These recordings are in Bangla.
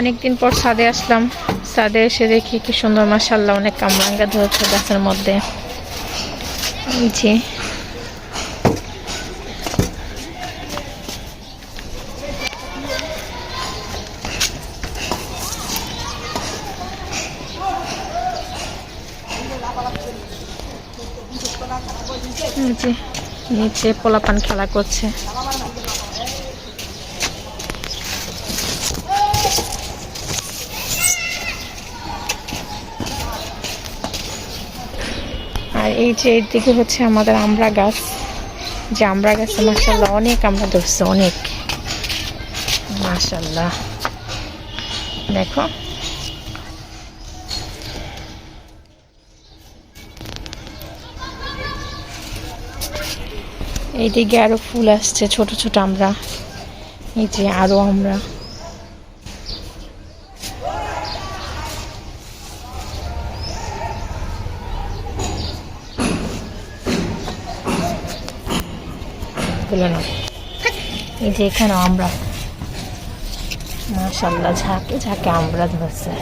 অনেকদিন পর ছাদে আসলাম। ছাদে এসে দেখি কি সুন্দর মাসাল্লাহ অনেক কামরাঙ্গা ধরেছে গাছের মধ্যে। নিচে পোলাপান খেলা করছে। এই যে এর দিকে হচ্ছে আমাদের আমরা গাছ। যে আমড়া গাছে মাসাল্লাহ অনেক আমরা ধরছে, অনেক। মাসাল্লাহ দেখো। এইদিকে আরও ফুল আসছে, ছোট ছোট আমরা। এই যে আরও আমরা। তুলে নাও। এই যে এখানে আমরা। মাশাল্লাহ ঝাঁকে ঝাঁকে আমরা ধরছে।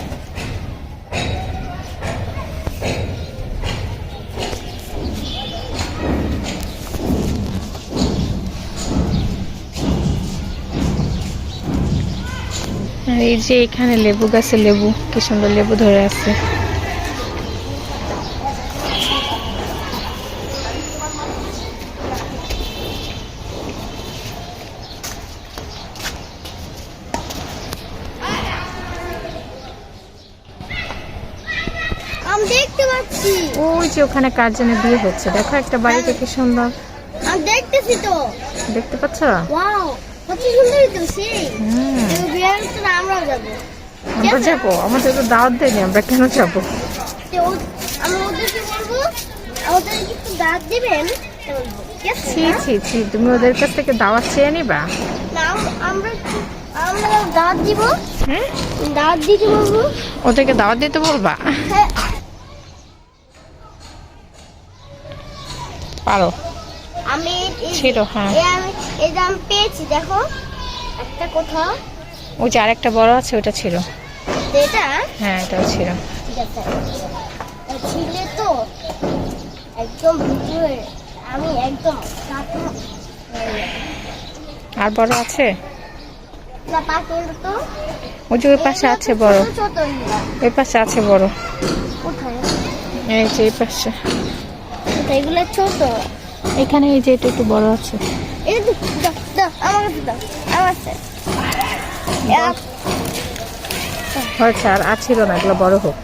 আর এই যে এখানে লেবু গাছে লেবু, কি সুন্দর লেবু ধরে আছে আমি দেখতে পাচ্ছি ওই যে ওখানে কার জন্য বিয়ে হচ্ছে? দেখো একটা বাড়িতে কি সুন্দর। দেখতেছি তো। দেখতে পাচ্ছ? ওয়াও কত সুন্দর তো সেই বিয়ের তো আমরাও যাব। আমরা যাব? আমাদের তো দাওয়াত দেয়নি আমরা কেন যাব? ওদেরকে বলব ওদের কিছু দিবেন ছি ছি ছি তুমি ওদের কাছ থেকে দাওয়াত চেয়ে নিবা। আমরা আমরা দাঁত দিব। হ্যাঁ দাঁত দিতে বলব। ওদেরকে দাওয়াত দিতে বলবা? হ্যাঁ। পারো। আমি ছিল হ্যাঁ। এই আমি পেয়েছি দেখো একটা কোথাও। ওই যে আরেকটা বড় আছে ওটা ছিল। এটা হ্যাঁ এটাও ছিল। ছিলে তো। একদম আমি একদম আর বড় আছে? ওই যে ওই পাশে আছে বড়। ওই পাশে আছে বড়। কোথায়? এই যে এই পাশে? এগুলো ছোট। এখানে এই যে এটা একটু বড় আছে। দাও দাও আমার কাছে দাও আমার কাছে। হয়েছে আর আর ছিল না এগুলো বড় হোক।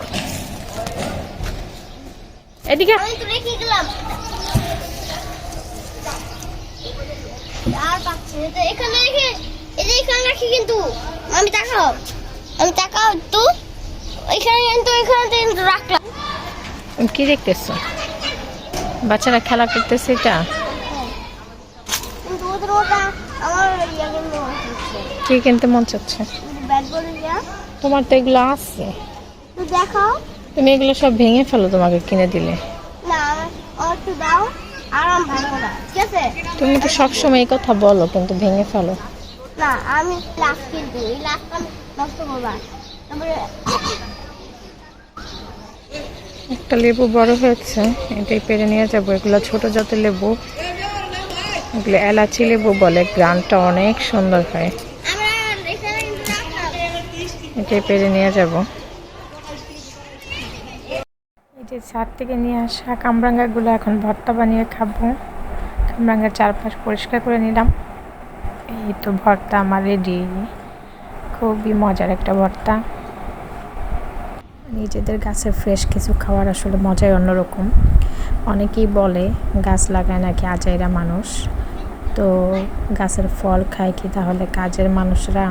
এদিকে। আমি তো রেখে গেলাম। আর পাচ্ছি না। তো এখানে রেখে এই যে এখানে রাখি কিন্তু আমি তাকাও। আমি তাকাও তো এখানে কিন্তু এখানে তো কিন্তু রাখলাম। কি দেখতেছ? বাচ্চারা খেলা করতেছে এটা? ইয়া কি কিনতে মন চাচ্ছে? তোমার তো এগুলো আছে। তুমি এগুলো সব ভেঙে ফেলো তোমাকে কিনে দিলে। তুমি তো সবসময় এই কথা বলো কিন্তু ভেঙে ফেলো। না আমি লাস্ট কিনবো। এই লাস্টটা নষ্ট করবা। তারপরে একটা লেবু বড় হয়েছে, এটাই পেরে নিয়ে যাব। এগুলো ছোট জাতের লেবু। এগুলো এলাচি লেবু বলে, গ্রানটা অনেক সুন্দর হয়। এটাই পেরে নিয়ে যাব। এই যে ছাদ থেকে নিয়ে আসা কামরাঙ্গাগুলো এখন ভর্তা বানিয়ে খাব। কামরাঙ্গার চারপাশ পরিষ্কার করে নিলাম। এই তো ভর্তা আমার রেডি খুবই মজার একটা ভর্তা। নিজেদের গাছের ফ্রেশ কিছু খাওয়ার আসলে মজাই অন্যরকম। অনেকেই বলে গাছ লাগায় নাকি আজাইরা মানুষ। তো গাছের ফল খায় কি তাহলে কাজের মানুষরা